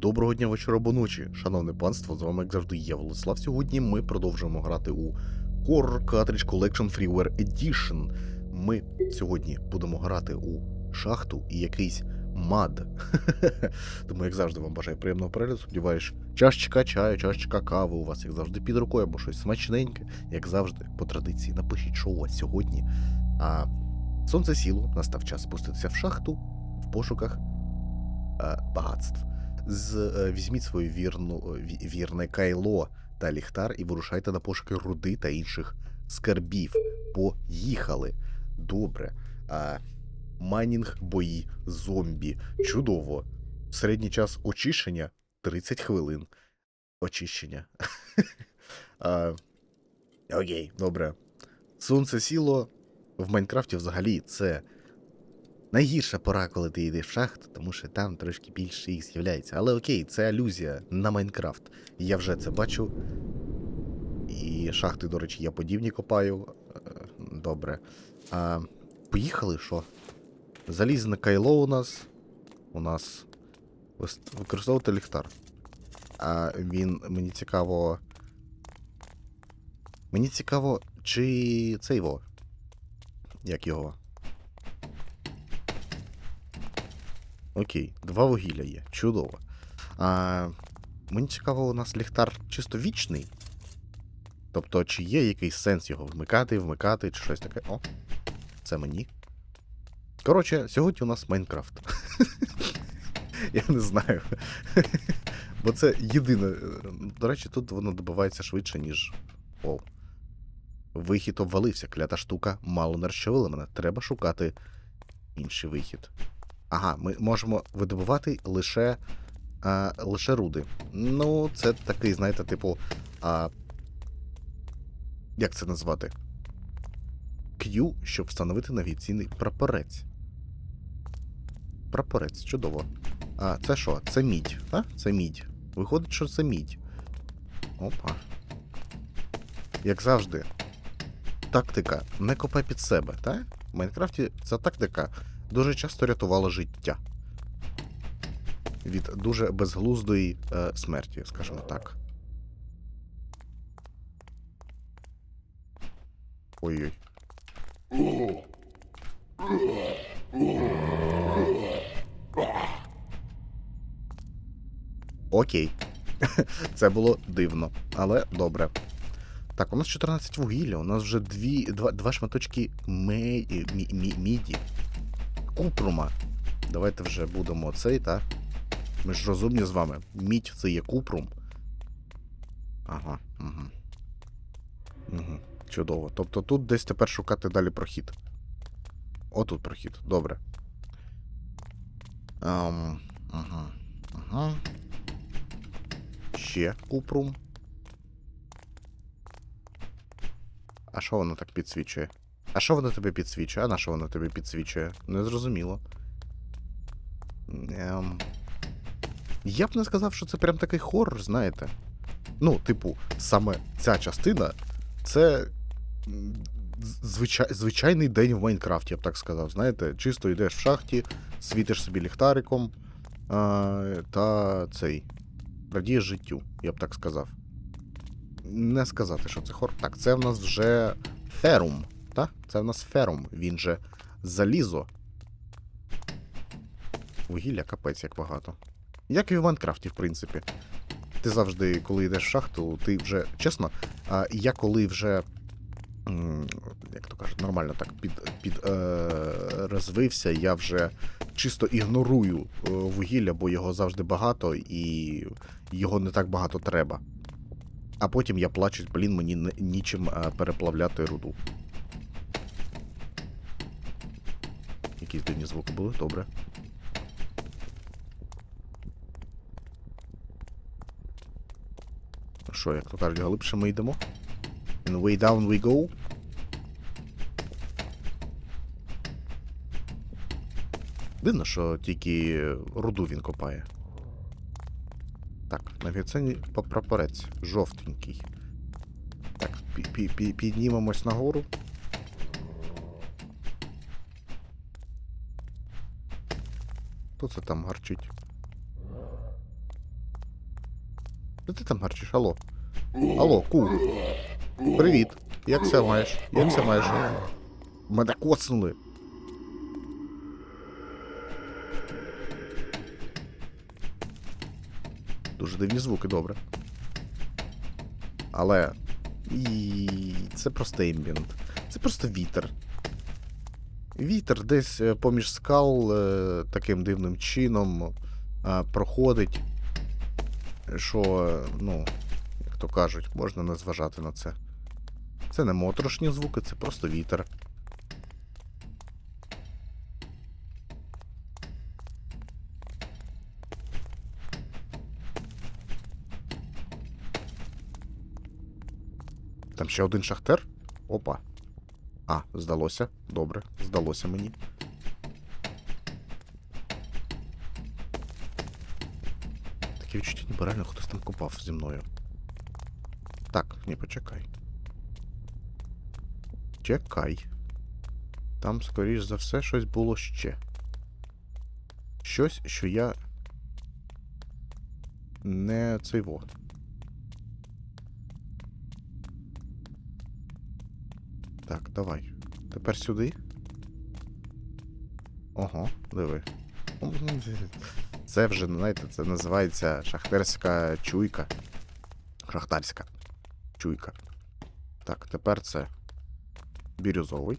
Доброго дня вечора або ночі, шановне панство, з вами як завжди я Владислав. Сьогодні ми продовжуємо грати у Horror Cartridge Collection Freeware Edition. Ми сьогодні будемо грати у шахту і якийсь мад. Тому, як завжди, вам бажаю приємного перегляду. Сподіваюсь, чашечка чаю, чашечка кави у вас, як завжди, під рукою або щось смачненьке, як завжди, по традиції. Напишіть, що у вас сьогодні. А сонце сіло, настав час спуститися в шахту в пошуках е, багатств. З, е, візьміть свою вірну, е, вірне кайло та ліхтар і вирушайте на пошуки руди та інших скарбів. Поїхали. Добре. А, майнінг бої зомбі. Чудово. Середній час очищення 30 хвилин. Очищення. а, окей, добре. Сонце сіло в Майнкрафті взагалі це найгірша пора, коли ти йдеш в шахту, тому що там трошки більше їх з'являється. Але окей, це алюзія на Майнкрафт. Я вже це бачу. І шахти, до речі, я подібні копаю. Е, Добре. А, поїхали, що? Залізне кайло у нас. У нас використовувати ліхтар. А він мені цікаво. Мені цікаво, чи це його. Як його? Окей, два вугілля є. Чудово. А, мені цікаво, у нас ліхтар чисто вічний. Тобто, чи є якийсь сенс його вмикати, вмикати, чи щось таке. О, це мені. Коротше, сьогодні у нас Майнкрафт. Я не знаю. Бо це єдине. До речі, тут воно добивається швидше, ніж. Оу. Вихід обвалився, клята штука мало не розчавила мене. Треба шукати інший вихід. Ага, ми можемо видобувати лише, а, лише руди. Ну, це такий, знаєте, типу. А, як це назвати? Q, щоб встановити навігаційний прапорець. Прапорець, чудово. А, це що? Це мідь, а? Це мідь. Виходить, що це мідь. Опа. Як завжди. Тактика не копай під себе, так? В Майнкрафті ця тактика дуже часто рятувала життя. Від дуже безглуздої е, смерті, скажімо так. Ой-ой. Окей. Це було дивно, але добре. Так, у нас 14 вугілля, у нас вже дві, два, два шматочки мей, мі, мі, міді. Купрума. Давайте вже будемо цей, так? Ми ж розумні з вами. Мідь це є купрум. Ага, угу. Угу. Чудово. Тобто тут десь тепер шукати далі прохід. Отут прохід, добре. Ем, ага, ага. Ще купрум. А що воно так підсвічує? А що воно тебе підсвічує? А на що воно тебе підсвічує? Незрозуміло. Ем... Я б не сказав, що це прям такий хоррор, знаєте. Ну, типу, саме ця частина це звичай... звичайний день в Майнкрафті, я б так сказав. Знаєте, чисто йдеш в шахті, світиш собі ліхтариком а, та цей. Радієш життю, я б так сказав. Не сказати, що це хор. Так, це в нас вже ферум. Так? Це в нас ферум. Він же залізо. Вугілля капець як багато. Як і в Майнкрафті, в принципі. Ти завжди, коли йдеш в шахту, ти вже. Чесно, я коли вже. Як то кажуть, нормально так під, під е, розвився, я вже чисто ігнорую е, вугілля, бо його завжди багато і його не так багато треба. А потім я плачу, блін, мені нічим е, переплавляти руду. Якісь дивні звуки були, добре. Що, як то кажуть, глибше ми йдемо? And way down we go. Дивно, що тільки руду він копає. Так, навігаційний прапорець. Жовтенький. Так, пі- пі- пі- піднімемось нагору. Хто це там гарчить? Де ти там гарчиш? Алло? Алло, ку. Привіт. Як це маєш? Як це маєш? Мене коцнули. Дуже дивні звуки, добре. Але. І це просто ембієнт. Це просто вітер. Вітер десь е, поміж скал е, таким дивним чином е, проходить. Що, ну, як то кажуть, можна не зважати на це. Це не моторошні звуки, це просто вітер. Там ще один шахтер? Опа. А, здалося. Добре, здалося мені. Таке відчуття, ніби реально хтось там копав зі мною. Так, ні, почекай. Чекай. Там, скоріш за все, щось було ще. Щось, що я. Не цей во. Так, давай. Тепер сюди. Ого, диви. Це вже, знаєте, це називається шахтерська чуйка. Шахтарська чуйка. Так, тепер це бірюзовий.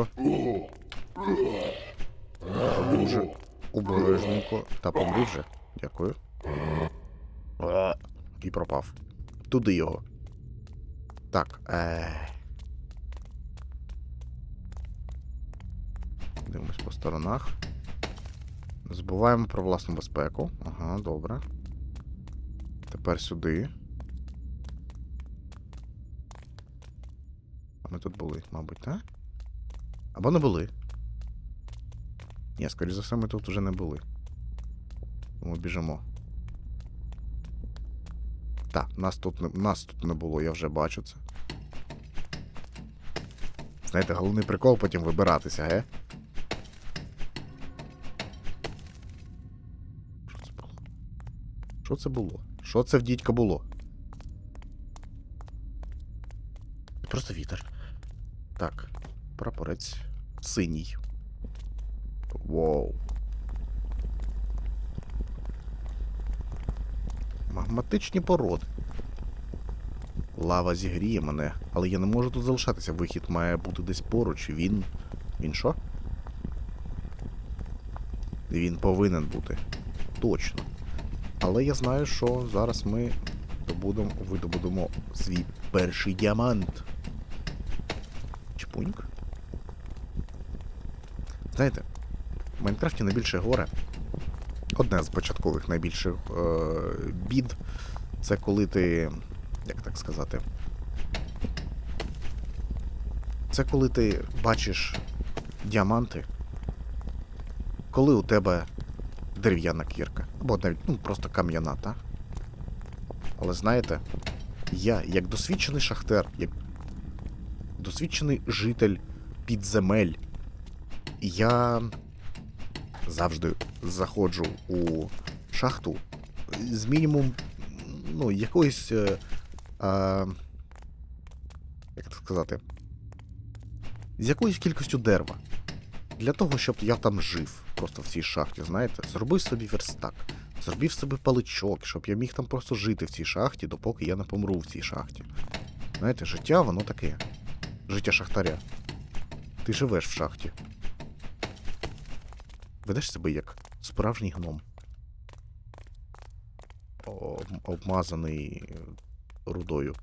Обережненько. Дуже обережненько. Та помри вже. Дякую. І пропав. Туди його. Так. Е... Дивимось по сторонах. Забуваємо про власну безпеку. Ага, добре. Тепер сюди. А ми тут були, мабуть, так? Або не були. Ні, скоріше за все, ми тут вже не були. Ми біжимо. Так, нас тут не, нас тут не було, я вже бачу це. Знаєте, головний прикол потім вибиратися, ге? Що це було? Що це було? Що це в дідька було? Просто вітер. Так, прапорець синій. Воу. Магматичні породи. Лава зігріє мене, але я не можу тут залишатися. Вихід має бути десь поруч. Він. Він що? Він повинен бути. Точно. Але я знаю, що зараз ми добудемо, видобудемо свій перший діамант. Чпуньк. Знаєте, в Майнкрафті найбільше горе. Одне з початкових найбільших е, бід. Це коли ти. Як так сказати? Це коли ти бачиш діаманти, коли у тебе дерев'яна кірка. Або навіть ну, просто кам'яна, та? Але знаєте, я, як досвідчений шахтер, як досвідчений житель підземель, я завжди заходжу у шахту з мінімум ну, якоїсь. Е, е, як це сказати? З якоюсь кількістю дерева. Для того, щоб я там жив просто в цій шахті, знаєте, зробив собі верстак, зробив собі паличок, щоб я міг там просто жити в цій шахті, допоки я не помру в цій шахті. Знаєте, життя воно таке. Життя шахтаря. Ти живеш в шахті. Ведеш себе як справжній гном. Обмазаний рудою.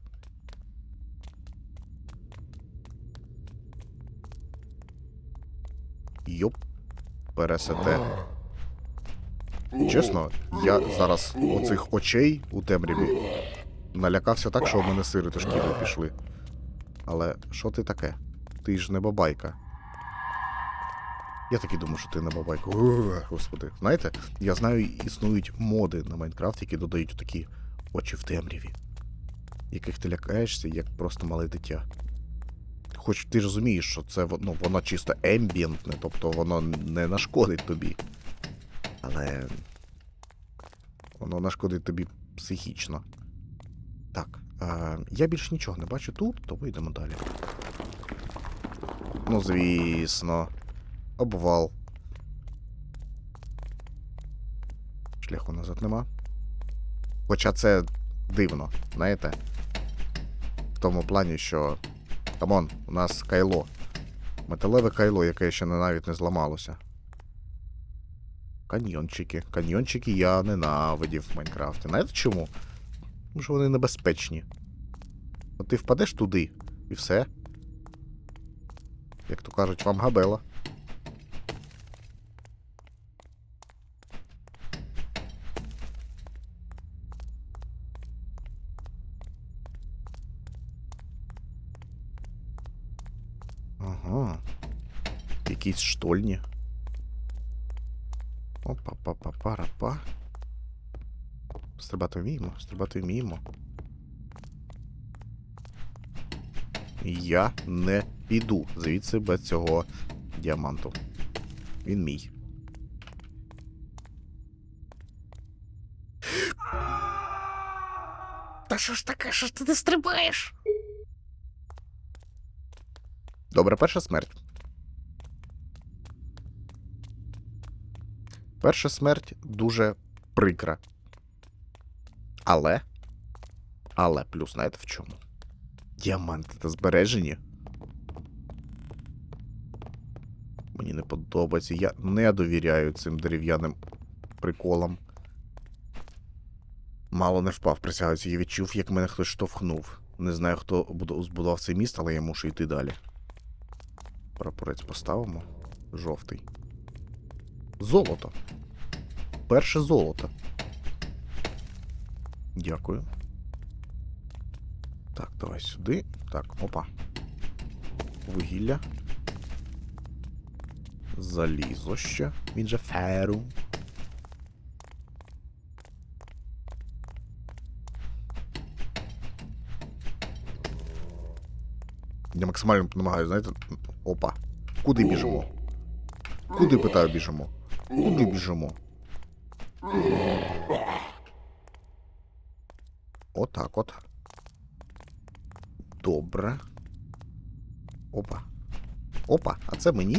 Йоп. Пересете. Чесно, я зараз оцих очей у темряві налякався так, що в мене сири шкіри пішли. Але що ти таке? Ти ж не бабайка. Я таки думаю, що ти на бабайку. Господи. Знаєте, я знаю, існують моди на Майнкрафт, які додають такі очі в темряві, яких ти лякаєшся, як просто мале дитя. Хоч ти розумієш, що це ну, воно чисто ембієнтне, тобто воно не нашкодить тобі. Але воно нашкодить тобі психічно. Так, е, я більше нічого не бачу тут, то вийдемо далі. Ну, звісно. Обвал. Шляху назад нема. Хоча це дивно, знаєте? В тому плані, що. Камон, у нас кайло. Металеве кайло, яке ще навіть не зламалося. Каньйончики. Каньйончики я ненавидів в Майнкрафті. Знаєте чому? Тому що вони небезпечні. От ти впадеш туди, і все. Як то кажуть, вам габела. Ага. Якісь штольні. опа па па пара па Стрибати вміємо, стрибати вміємо. Я не піду звідси без цього діаманту. Він мій. Та що ж таке, що ж ти не стрибаєш? Добре, перша смерть. Перша смерть дуже прикра. Але. Але плюс знаєте в чому? Діаманти та збережені. Мені не подобається. Я не довіряю цим дерев'яним приколам. Мало не впав, присягаюся. Я відчув, як мене хтось штовхнув. Не знаю, хто збудував цей міст, але я мушу йти далі. Прапорець поставимо. Жовтий. Золото. Перше золото. Дякую. Так, давай сюди. Так, опа. Вугілля. Залізо ще. Він же феру. Я максимально намагаюся, знаєте. Опа. Куди біжимо? Куди питаю біжимо? Куди біжимо? Отак от. Добре. Опа. Опа, а це мені?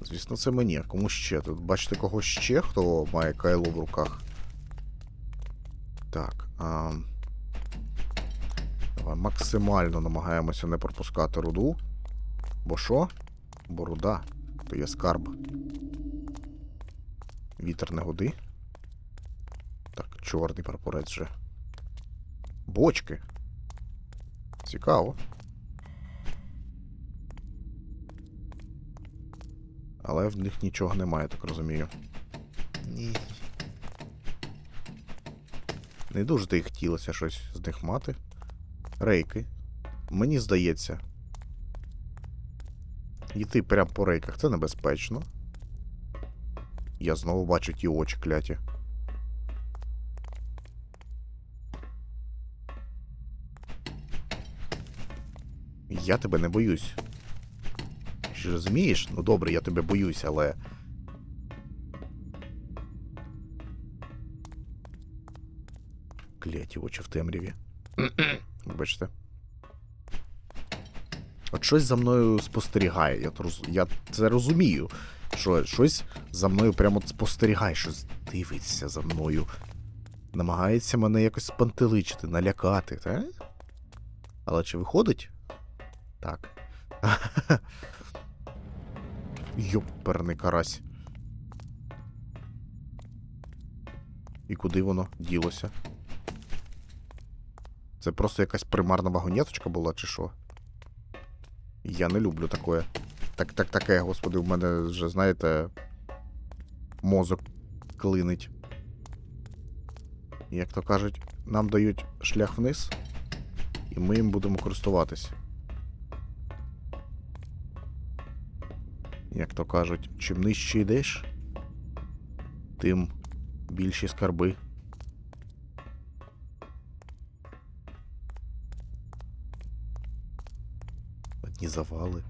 Звісно, це мені. А кому ще? Тут бачите кого ще, хто має кайло в руках. Так. А... Давай максимально намагаємося не пропускати руду. Бо що? Бо руда, то є скарб. Вітер не годи. Так, чорний прапорець же. Бочки. Цікаво. Але в них нічого немає, так розумію. Ні. Не дуже то й хотілося щось з них мати. Рейки. Мені здається. Йти прямо по рейках це небезпечно. Я знову бачу ті очі кляті. Я тебе не боюсь. Чи розумієш? Ну добре, я тебе боюсь, але. Кляті очі в темряві. Вибачте. От щось за мною спостерігає. Я, я це розумію. Що щось за мною прямо спостерігає, щось дивиться за мною. Намагається мене якось спантеличити, налякати, та? Але чи виходить? Так. Йоперний карась. І куди воно ділося? Це просто якась примарна вагонеточка була, чи що? Я не люблю таке. Так, так, таке, господи, в мене вже, знаєте, мозок клинить. Як то кажуть, нам дають шлях вниз, і ми їм будемо користуватись. Як то кажуть, чим нижче йдеш, тим більші скарби. Одні завали.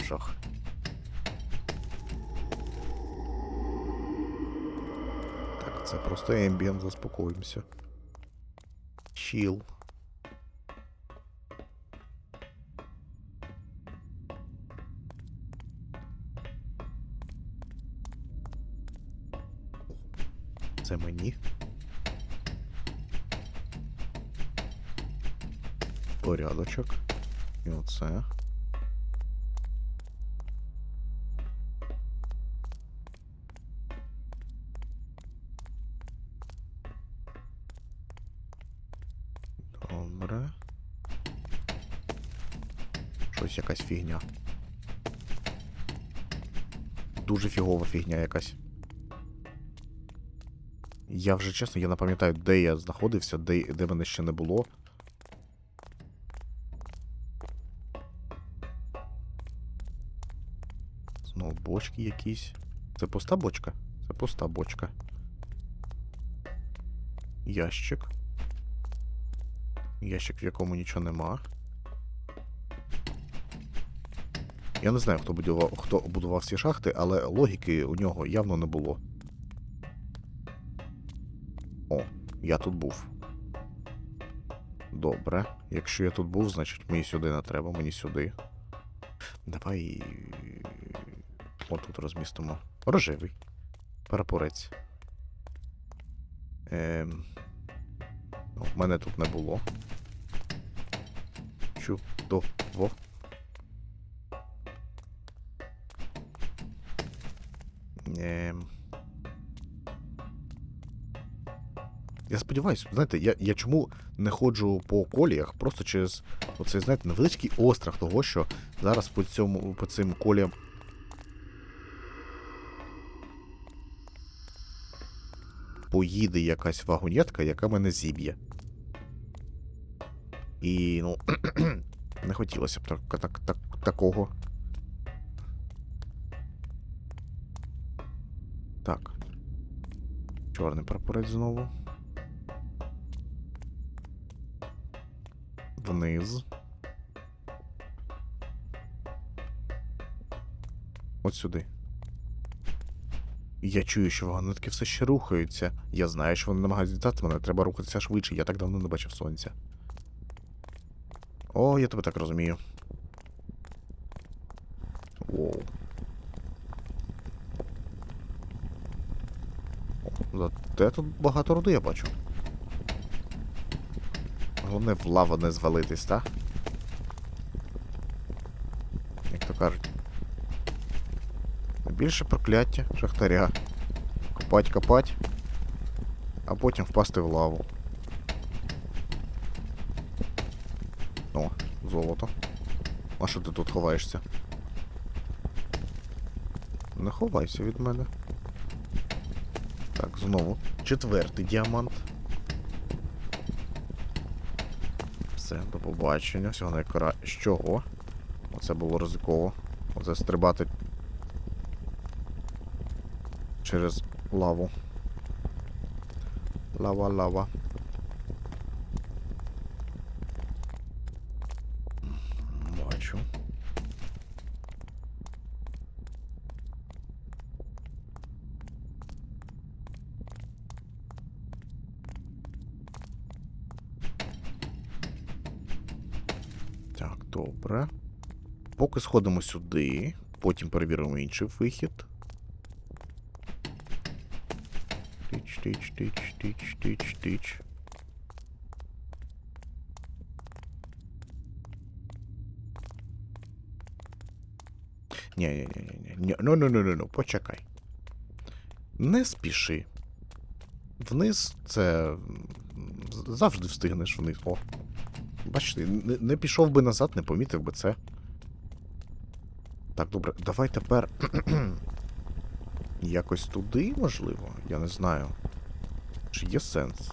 Жах. Так, це просто ембієнт, заспокоїмося. Чіл. Це мені. Порядочок. І оце. Добре. Щось якась фігня. Дуже фігова фігня якась. Я вже чесно, я не пам'ятаю, де я знаходився, де, де мене ще не було. Бочки якісь. Це пуста бочка? Це пуста бочка. Ящик. Ящик, в якому нічого нема. Я не знаю, хто будував, хто будував ці шахти, але логіки у нього явно не було. О, я тут був. Добре. Якщо я тут був, значить мені сюди не треба, мені сюди. Давай. Отут розмістимо. Рожевий. Прапорець. Ем... ну, Мене тут не було. Чудово. Ем... Я сподіваюся, знаєте, я, я чому не ходжу по коліях, просто через оцей, знаєте, невеличкий острах того, що зараз по цьому по цим коліям. Поїде якась вагонетка, яка мене зіб'є. І, ну, не хотілося б так, так, так, такого. Так. Чорний прапорець знову. Вниз. От сюди. Я чую, що вагонетки все ще рухаються. Я знаю, що вони намагаються дістати мене. Треба рухатися швидше. Я так давно не бачив сонця. О, я тебе так розумію. Воу. Зате тут багато руди я бачу. Головне в лаву не звалитись, так? Як то кажуть. Більше прокляття шахтаря. Копать, копать, а потім впасти в лаву. О, золото. А що ти тут ховаєшся? Не ховайся від мене. Так, знову. Четвертий діамант. Все, до побачення. Всього найкращого. Оце було ризиково. Оце стрибати через лаву. Лава, лава. Бачу. Так, добре. Поки сходимо сюди, потім перевіримо інший вихід. Тич, тич, тич, тич, тич, ні, ні, ні. Ну, ну, ну, ну, ну, почекай. Не спіши. Вниз це. Завжди встигнеш вниз. О. Бачите, не, не пішов би назад, не помітив би це. Так, добре, давай тепер. Якось туди, можливо? Я не знаю. Чи є сенс?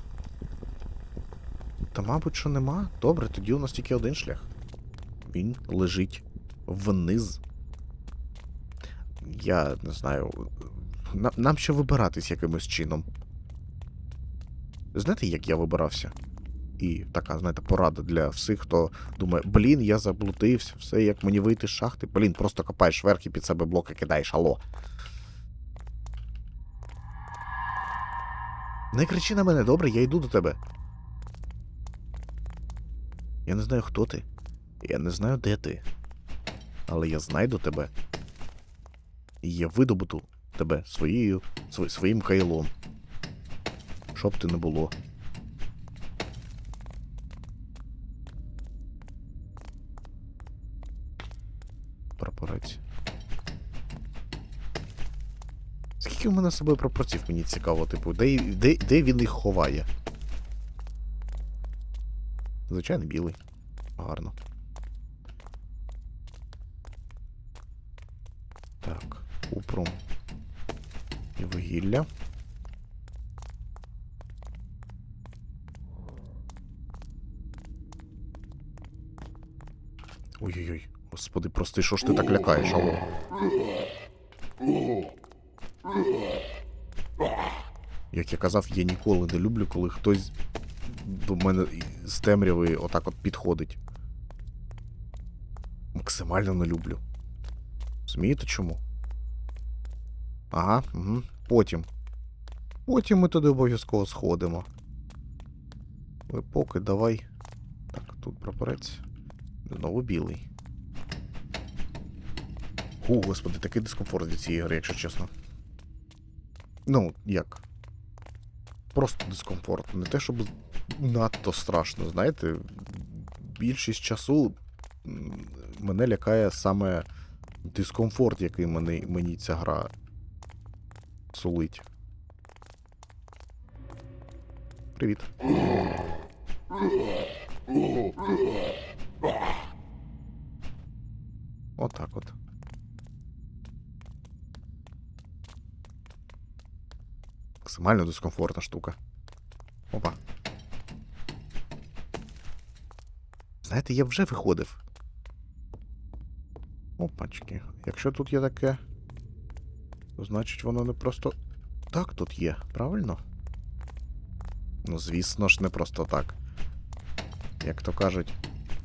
Та, мабуть, що нема. Добре, тоді у нас тільки один шлях. Він лежить вниз. я не знаю. Нам, нам ще вибиратись якимось чином. Знаєте, як я вибирався? І така, знаєте, порада для всіх, хто думає, блін, я заблудився, все, як мені вийти з шахти. Блін, просто копаєш вверх і під себе блоки кидаєш, алло. Не кричи на мене, добре, я йду до тебе. Я не знаю, хто ти. Я не знаю, де ти. Але я знайду тебе. І я видобуту тебе своєю, св- своїм кайлом. Що б ти не було. Прапорець. Скільки в мене з собою прапорців, мені цікаво, типу, де, де, де він їх ховає? Звичайно, білий. Гарно. Так, купром. І вугілля. Ой-ой-ой, господи, прости, що ж ти так лякаєш, алло? Як я казав, я ніколи не люблю, коли хтось до мене з темряви отак от підходить. Максимально не люблю. Змієте чому? Ага, угу. Потім. Потім ми туди обов'язково сходимо. Ви поки давай. Так, тут прапорець. Знову білий. Ху, господи, такий дискомфорт від цієї гри, якщо чесно. Ну, як? Просто дискомфорт. Не те, щоб надто страшно, знаєте. Більшість часу мене лякає саме дискомфорт, який мені, мені ця гра сулить. Привіт. Отак от. Максимально дискомфортна штука. Опа. Знаєте, я вже виходив. Опачки. Якщо тут є таке, то значить воно не просто так тут є, правильно? Ну, звісно ж, не просто так. Як то кажуть,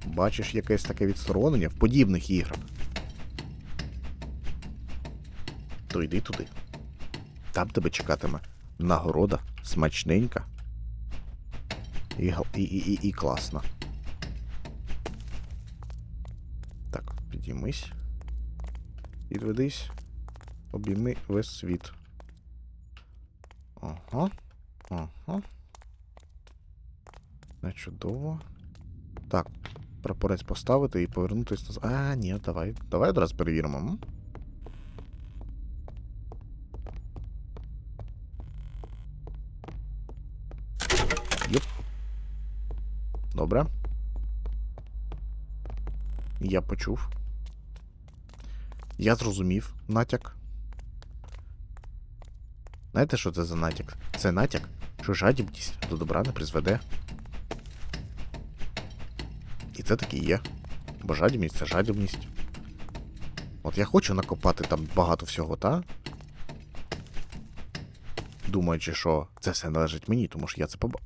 бачиш якесь таке відсторонення в подібних іграх. То йди туди. Там тебе чекатиме нагорода, смачненька І і, і, і класна. Так, підіймись. Підведись. Обійми весь світ. Ага. Ага. Не чудово. Так, прапорець поставити і повернутися назад. А, ні, давай. Давай одразу перевіримо. Добре. Я почув. Я зрозумів натяк. Знаєте, що це за натяк? Це натяк, що жадібність до добра не призведе. І це таки є. Бо жадібність це жадібність. От я хочу накопати там багато всього, та? Думаючи, що це все належить мені, тому що я це поба.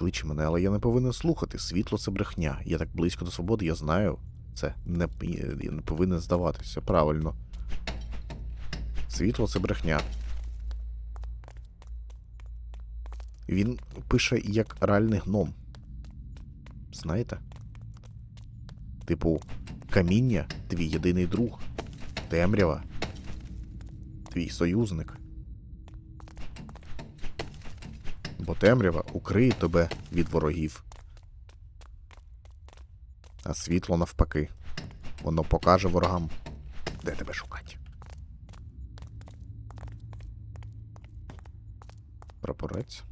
Кличе мене, але я не повинен слухати. Світло це брехня. Я так близько до свободи, я знаю. Це не, я не повинен здаватися. Правильно. Світло це брехня. Він пише як реальний гном. Знаєте? Типу, каміння твій єдиний друг. Темрява. Твій союзник. Бо темрява укриє тебе від ворогів. А світло навпаки. Воно покаже ворогам, де тебе шукати. Прапорець.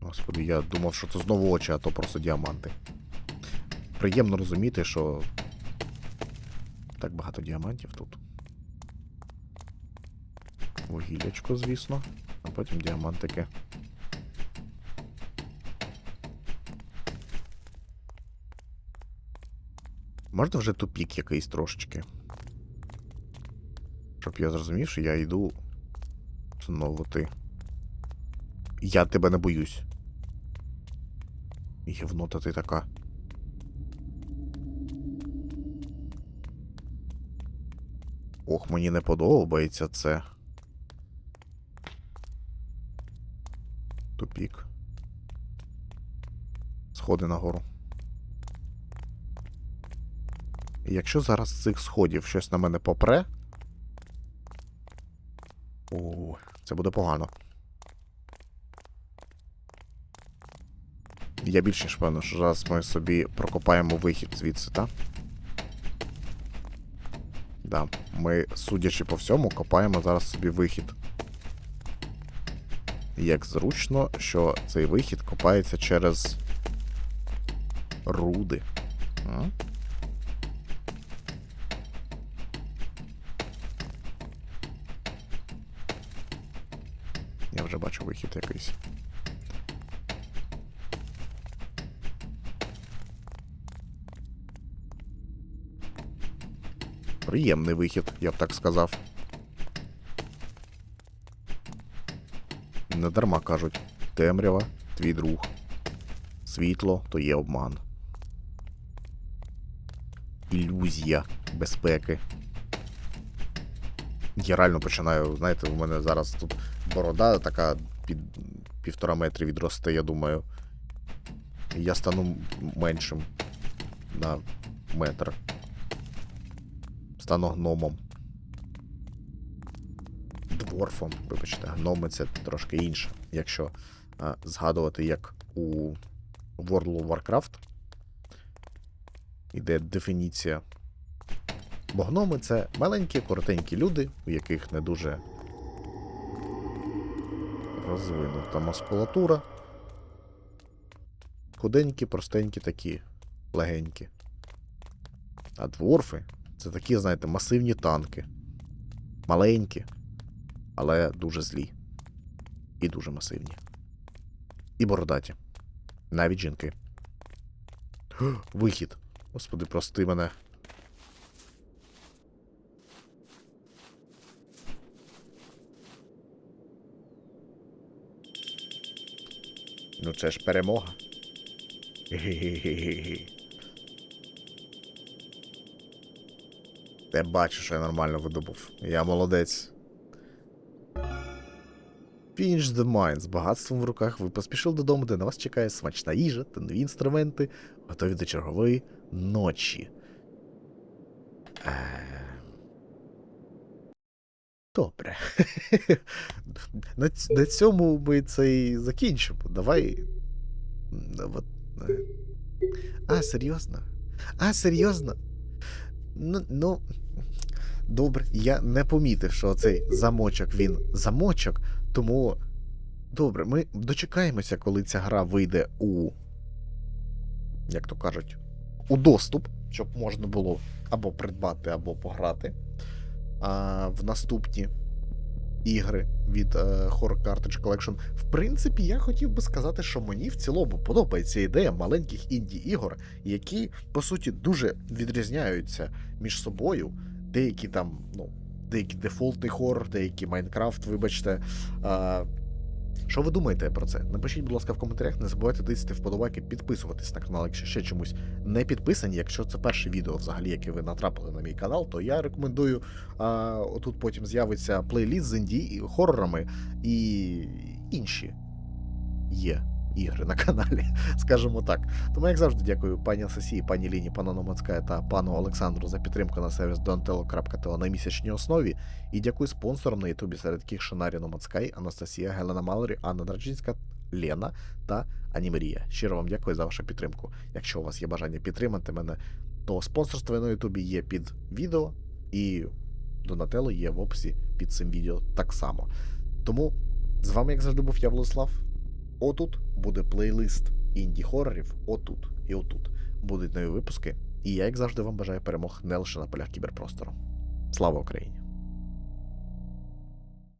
Господи, я думав, що це знову очі, а то просто діаманти. Приємно розуміти, що так багато діамантів тут. Вугіллячко, звісно, а потім діамантики. Можна вже тупік якийсь трошечки? Щоб я зрозумів, що я йду знову ти. Я тебе не боюсь. Євнота ти така. Ох, мені не подобається це. Тупік. Сходи нагору. Якщо зараз з цих сходів щось на мене попре. О, це буде погано. Я більш ніж певно, що зараз ми собі прокопаємо вихід звідси, так? Да, ми, судячи по всьому, копаємо зараз собі вихід. Як зручно, що цей вихід копається через руди. Я вже бачу вихід якийсь. Приємний вихід, я б так сказав. Не дарма кажуть, темрява твій друг. Світло то є обман. Ілюзія безпеки. Я реально починаю, знаєте, у мене зараз тут борода така під півтора метри відросте, я думаю. Я стану меншим на метр. Стану гномом. Дворфом, вибачте, гноми це трошки інше. Якщо а, згадувати, як у World of Warcraft іде дефініція. Бо гноми це маленькі, коротенькі люди, у яких не дуже розвинута мускулатура. Худенькі, простенькі такі, легенькі. А дворфи це такі, знаєте, масивні танки. Маленькі, але дуже злі. І дуже масивні. І бородаті. Навіть жінки. Вихід. Господи, прости мене. Ну це ж перемога. Ти бачиш, я нормально видобув. Я молодець. Finish the Mine. З багатством в руках ви поспішили додому, де на вас чекає смачна їжа та нові інструменти, готові до чергової ночі. Е... Добре. на, на цьому ми це і закінчимо. Давай. Е. А, серйозно? А, серйозно? Ну, ну. Добре, я не помітив, що цей замочок він замочок, тому. Добре, ми дочекаємося, коли ця гра вийде у. Як то кажуть, у доступ, щоб можна було або придбати, або пограти а, в наступні ігри від е, Horror Cartridge Collection. В принципі, я хотів би сказати, що мені в цілому подобається ідея маленьких інді-ігор, які, по суті, дуже відрізняються між собою. Деякі там, ну, деякі дефолтний хоррор, деякі Майнкрафт, вибачте. А, що ви думаєте про це? Напишіть, будь ласка, в коментарях. Не забувайте тисти вподобайки, підписуватись на канал, якщо ще чомусь не підписані. Якщо це перше відео, взагалі, яке ви натрапили на мій канал, то я рекомендую. А, отут потім з'явиться плейліст з інді хорорами і інші є ігри на каналі, скажімо так. Тому, як завжди, дякую пані Асасії, пані Ліні, пану Номацькая та пану Олександру за підтримку на сервіс donatello.tv на місячній основі. І дякую спонсорам на Ютубі, серед яких Шанарі Номацкай, Анастасія, Гелена Малорі, Анна Драчинська, Лена та Анімерія. Щиро вам дякую за вашу підтримку. Якщо у вас є бажання підтримати мене, то спонсорство на Ютубі є під відео, і Донателло є в описі під цим відео так само. Тому з вами, як завжди, був я, Владислав. Отут буде плейлист інді хоррорів отут і отут будуть нові випуски. І я, як завжди, вам бажаю перемог не лише на полях кіберпростору. Слава Україні!